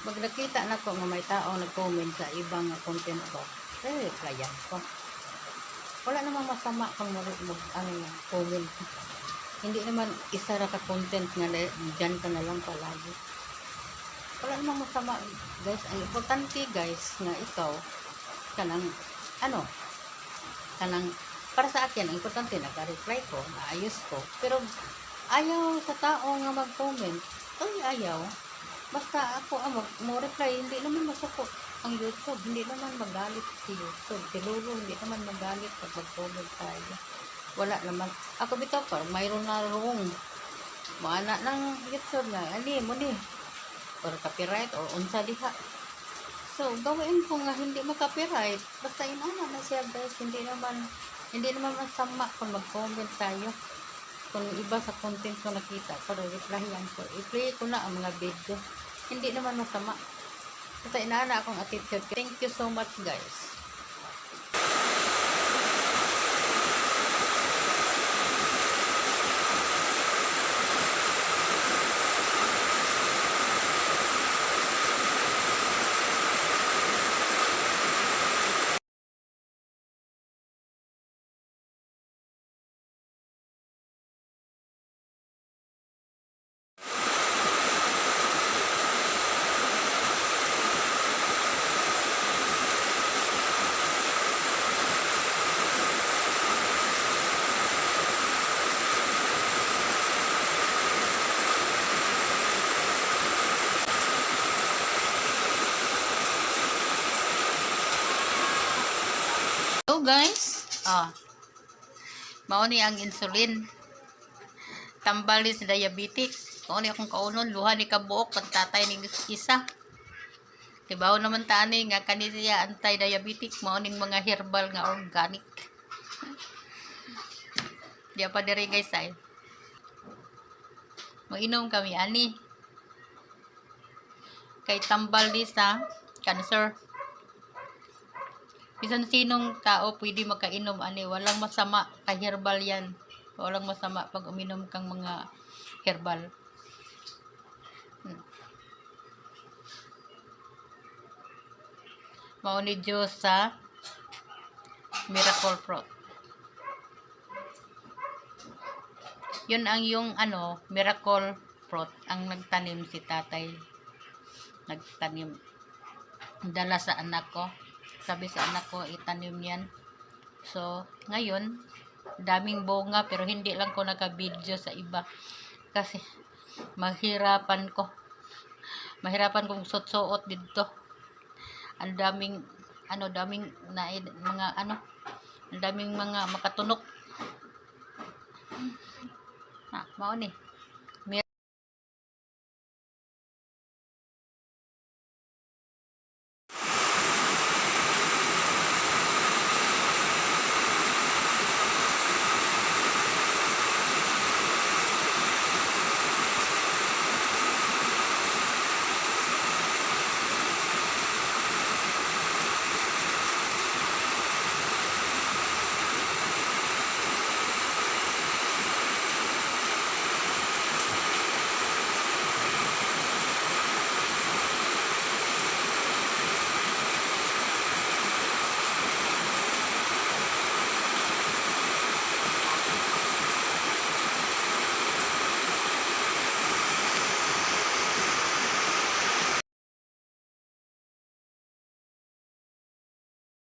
Pag nakita na ko nga may tao nag-comment sa ibang content ko, eh, replyan ko. Wala namang masama kung mag, mag ano, comment. Hindi naman isa ra ka content nga dyan ka na lang palagi. Wala namang masama, guys. Ang importante, guys, nga ikaw, kanang, ano, kanang, para sa akin, ang importante, nagka-reply ko, naayos ko. Pero, ayaw sa tao nga mag-comment, ay ayaw. Basta ako ang mag, mo reply, hindi naman masukot ang YouTube. Hindi naman magalit si YouTube. Si hindi naman magalit pag mag-comment tayo. Wala naman. Ako bitaw pa, mayroon na wrong. Maana ng YouTube na, ani mo ni. Or copyright or unsa diha. So, gawin ko nga hindi mag-copyright. Basta inana na siya guys. Hindi naman, hindi naman masama kung mag-comment tayo kung iba sa content ko nakita ko replyan ko i-play ko na ang mga video hindi naman masama basta inaana akong attitude. Thank you so much guys guys ah mao ni ang insulin tambali sa diabetic mao ni akong kaunon luha ni kabuok pag tatay ni isa Tibaw naman tani nga kani siya anti-diabetic mao ning mga herbal nga organic. Di pa diri guys ay. Mainom kami ani. Kay tambal di sa cancer. Bisan sinong tao pwede makainom ani, walang masama kay herbal yan. Walang masama pag uminom kang mga herbal. Hmm. Mao ni Diyos sa Miracle Fruit. Yun ang yung ano, Miracle Fruit ang nagtanim si tatay. Nagtanim. Dala sa anak ko. Sabi sa anak ko, itanim yan. So, ngayon, daming bunga pero hindi lang ko naka-video sa iba. Kasi, mahirapan ko. Mahirapan kong suot-suot dito ang daming ano daming na mga ano ang daming mga makatunok ah, mao ni